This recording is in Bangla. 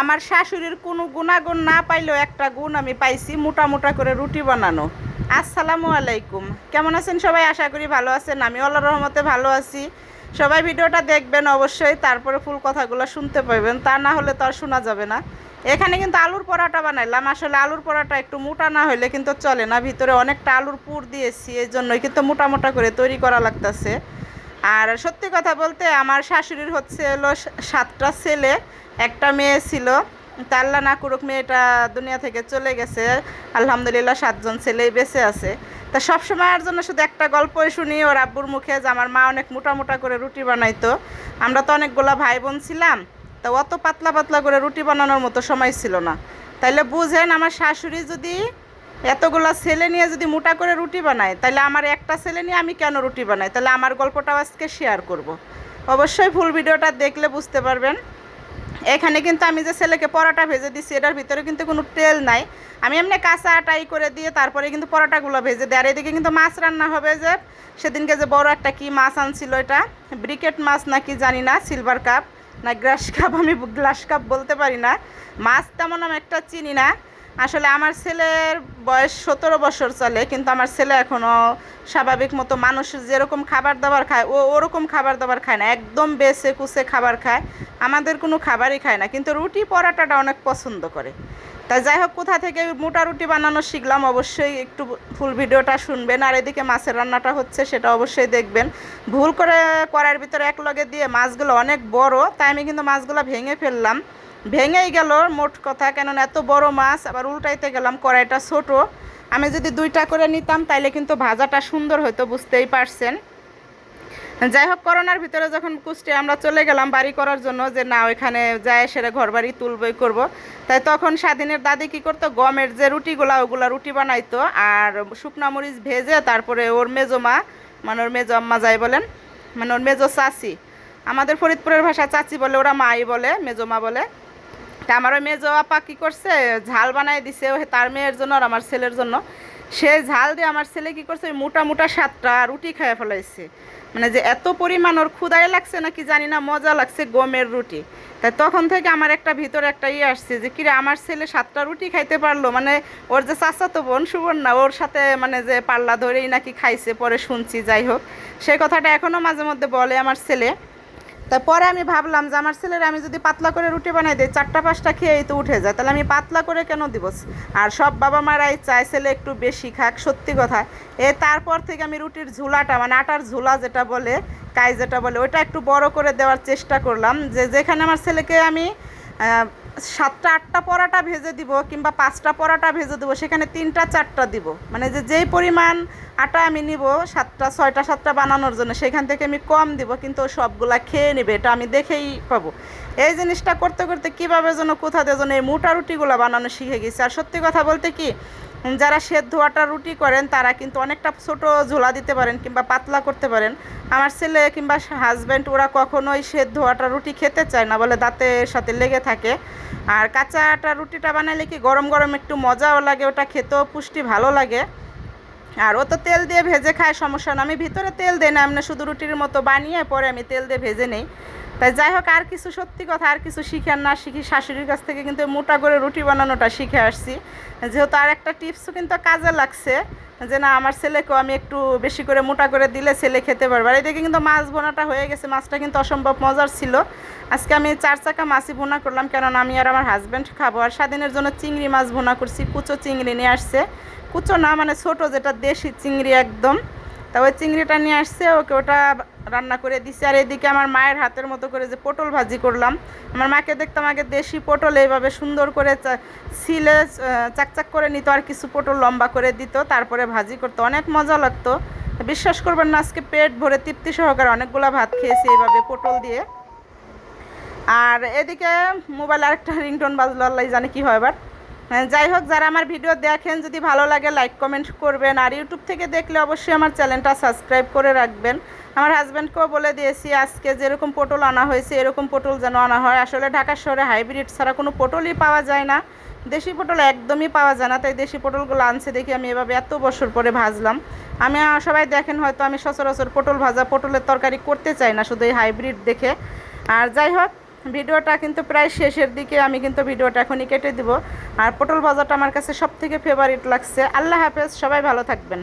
আমার শাশুড়ির কোনো গুণাগুণ না পাইলেও একটা গুণ আমি পাইছি, মোটা মোটা করে রুটি বানানো। আসসালামু আলাইকুম। কেমন আছেন সবাই? আশা করি ভালো আছেন। আমি আল্লাহ রহমতে ভালো আছি। সবাই ভিডিওটা দেখবেন অবশ্যই, তারপরে ফুল কথাগুলো শুনতে পাইবেন তা না হলে তো আর শোনা যাবে না। এখানে কিন্তু আলুর পরোটা বানাইলাম। আসলে আলুর পরোটা একটু মোটা না হলে কিন্তু চলে না। ভিতরে অনেকটা আলুর পুর দিয়েছি এই জন্যই কিন্তু মোটা মোটা করে তৈরি করা লাগতেছে। আর সত্যি কথা বলতে আমার শাশুড়ির হচ্ছে হলো সাতটা ছেলে, একটা মেয়ে ছিল। তা আল্লাহ না করুক মেয়েটা দুনিয়া থেকে চলে গেছে। আলহামদুলিল্লাহ সাতজন ছেলেই বেঁচে আছে। তা সবসময়ের জন্য শুধু একটা গল্পই শুনি, ওর আব্বুর মুখে যে আমার মা অনেক মোটা মোটা করে রুটি বানাইতো। আমরা তো অনেকগুলা ভাই বোন ছিলাম, তা অত পাতলা পাতলা করে রুটি বানানোর মতো সময় ছিল না। তাইলে বুঝেন আমার শাশুড়ি যদি এতগুলা ছেলে নিয়ে যদি মোটা করে রুটি বানায়, তাহলে আমার একটা ছেলে নিয়ে আমি কেন রুটি বানাই? তাহলে আমার গল্পটাও আজকে শেয়ার করব। অবশ্যই ফুল ভিডিওটা দেখলে বুঝতে পারবেন। এখানে কিন্তু আমি যে ছেলেকে পরোটা ভেজে দিচ্ছি এটার ভিতরে কিন্তু কোনো তেল নাই। আমি এমনি কাঁচা টাই করে দিয়ে তারপরে কিন্তু পরোটাগুলো ভেজে দিই। আর এদিকে কিন্তু মাছ রান্না হবে যে, সেদিনকে যে বড় একটা কি মাছ আনছিল এটা? ব্রিকেট মাছ নাকি জানি না সিলভার কাপ না গ্লাস কাপ আমি গ্লাস কাপ বলতে পারি না। মাছ তেমন আমি একটা চিনি না। আসলে আমার ছেলের বয়স সতেরো বছর চলে, কিন্তু আমার ছেলে এখনও স্বাভাবিক মতো মানুষ যেরকম খাবার দাবার খায়, ও ওরকম খাবার দাবার খায় না, একদম বেছে কুচে খাবার খায়, আমাদের কোনো খাবারই খায় না, কিন্তু রুটি পরাটাটা অনেক পছন্দ করে। তা যাই হোক, কোথা থেকে মোটা রুটি বানানো শিখলাম অবশ্যই একটু ফুল ভিডিওটা শুনবেন, আর এদিকে মাছের রান্নাটা হচ্ছে সেটা অবশ্যই দেখবেন। ভুল করে করার ভিতরে এক লগে দিয়ে মাছগুলো অনেক বড়, তাই আমি কিন্তু মাছগুলো ভেঙে ফেললাম। ভেঙেই গেল, মোট কথা। কেননা এত বড় মাছ, আবার উল্টাইতে গেলাম, কড়াইটা ছোট। আমি যদি দুইটা করে নিতাম, তাইলে কিন্তু ভাজাটা সুন্দর হয়তো বুঝতেই পারছেন। যাই হোক, করোনার ভিতরে যখন কুষ্টি আমরা চলে গেলাম বাড়ি করার জন্য, যে না, ওইখানে যায় সেরে ঘর বাড়ি তুলবই করব। তাই তখন স্বাধীনের দাদি কি করতো? গমের যে রুটিগুলা, ওগুলা রুটি বানাইতো, আর শুকনা মরিচ ভেজে তারপরে ওর মেজমা মানে ওর মেজো আম্মা যাই বলেন মানে ওর মেজো চাচি, আমাদের ফরিদপুরের ভাষা চাচি বলে, ওরা মাই বলে মেজমা বলে। তা আমার ওই মেজো আপা কী করছে? ঝাল বানাই দিছে তার মেয়ের জন্য আর আমার ছেলের জন্য। সে ঝাল দিয়ে আমার ছেলে কি করছে? ওই মোটা মোটা সাতটা রুটি খেয়ে ফেলাইছে। মানে যে এত পরিমাণ ওর ক্ষুদায় লাগছে নাকি জানি না, মজা লাগছে গমের রুটি। তাই তখন থেকে আমার একটা ভিতরে একটা ইয়ে আসছে যে, কিরে, আমার ছেলে সাতটা রুটি খাইতে পারল? মানে ওর যে চাচাতো বোন সুবর্ণা, ওর সাথে মানে যে পাল্লা ধরেই নাকি খাইছে, পরে শুনছি, যাই হোক। সেই কথাটা এখনও মাঝে মধ্যে বলে আমার ছেলে। তারপরে আমি ভাবলাম যে আমার ছেলের আমি যদি পাতলা করে রুটি বানাই দিই, চারটা পাঁচটা খেয়েই তো উঠে যায়। তাহলে আমি পাতলা করে কেন দিব? আর সব বাবা মারাই চায় ছেলে একটু বেশি খাক, সত্যি কথা। এ তারপর থেকে আমি রুটির ঝুলাটা মানে আটার ঝুলা যেটা বলে, কাই যেটা বলে ওটা একটু বড় করে দেওয়ার চেষ্টা করলাম। যে যেখানে আমার ছেলেকে আমি সাতটা, আটটা পরাটা ভেজে দিব কিংবা পাঁচটা পরাটা ভেজে দেবো, সেখানে তিনটা, চারটা দিব। মানে যে যেই পরিমাণ আটা আমি নিব, সাতটা, ছয়টা, সাতটা বানানোর জন্য, সেখান থেকে আমি কম দিব, কিন্তু সবগুলা খেয়ে নেবে, এটা আমি দেখেই পাবো। এই জিনিসটা করতে করতে কীভাবে যেন কোথাতে যেন এই মোটা রুটিগুলো বানানো শিখে গেছি। আর সত্যি কথা বলতে কি যারা সেদ্ধ আটার রুটি করেন, তারা কিন্তু অনেকটা ছোট ঝোলা দিতে পারেন কিংবা পাতলা করতে পারেন। আমার ছেলে কিংবা হাজব্যান্ড ওরা কখনোই সেদ্ধ আটার রুটি খেতে চায় না, বলে দাঁতের সাথে লেগে থাকে। আর কাঁচা আটা রুটিটা বানালে কি গরম গরম একটু মজাও লাগে, ওটা খেতেও পুষ্টি ভালো লাগে। আর ও তো তেল দিয়ে ভেজে খায়, সমস্যা না। আমি ভিতরে তেল দিই না এমনি শুধু রুটির মতো বানিয়ে পরে আমি তেল দিয়ে ভেজে নেই। তাই যাই হোক, আর কিছু সত্যি কথা, আর কিছু শিখে না শিখি। শাশুড়ির কাছ থেকে কিন্তু মোটা করে রুটি বানানোটা শিখে আসছি। যেহেতু আর একটা টিপসও কিন্তু কাজে লাগছে, যে না, আমার ছেলেকেও আমি একটু বেশি করে মোটা করে দিলে ছেলে খেতে পারবে। আর এদিকে কিন্তু মাছ বোনাটা হয়ে গেছে, মাছটা কিন্তু অসম্ভব মজার ছিল। আজকে আমি চার চাকা মাছই ভুনা করলাম, কেননা আমি আর আমার হাজব্যান্ড খাব। আর স্বাধীনের জন্য চিংড়ি মাছ ভুনা করছি, কুচো চিংড়ি নিয়ে আসছে। কুচো না মানে ছোট যেটা দেশি চিংড়ি একদম। তা ওই চিংড়িটা নিয়ে আসছে ওকে ওটা রান্না করে দিছি। আর এদিকে আমার মায়ের হাতের মতো করে যে পটল ভাজি করলাম। আমার মাকে দেখতাম আগে দেশি পটল এইভাবে সুন্দর করে ছিলে চাকচাক করে নিত আর কিছু পটল লম্বা করে দিত তারপরে ভাজি করতো। অনেক মজা লাগতো। বিশ্বাস করবেন না আজকে পেট ভরে তৃপ্তি সহকারে অনেকগুলা ভাত খেয়েছি এইভাবে পটল দিয়ে। আর এদিকে মোবাইল আরেকটা রিংটোন বাজলো আল্লাহ জানে কি হয় এবার। হ্যাঁ, যাই হোক, যারা আমার ভিডিও দেখেন, যদি ভালো লাগে লাইক কমেন্ট করবেন। আর ইউটিউব থেকে দেখলে অবশ্যই আমার চ্যানেলটা সাবস্ক্রাইব করে রাখবেন। আমার হাজব্যান্ডকেও বলে দিয়েছি, আজকে যেরকম পটল আনা হয়েছে, এরকম পটল যেন আনা হয়। আসলে ঢাকা শহরে হাইব্রিড ছাড়া কোনো পটলই পাওয়া যায় না। দেশি পটল একদমই পাওয়া যায় না, তাই দেশি পটলগুলো আনছে দেখি আমি এভাবে এত বছর পরে ভাজলাম। আমি সবাই দেখেন, হয়তো আমি সচরাচর পটল ভাজা, পটলের তরকারি করতে চাই না, শুধু এই হাইব্রিড দেখে। আর যাই হোক ভিডিওটা কিন্তু প্রায় শেষের দিকে, আমি কিন্তু ভিডিওটা এখনই কেটে দিব। আর পটল ভাজাটা আমার কাছে সব থেকে ফেভারিট লাগছে। আল্লাহ হাফেজ, সবাই ভালো থাকবেন।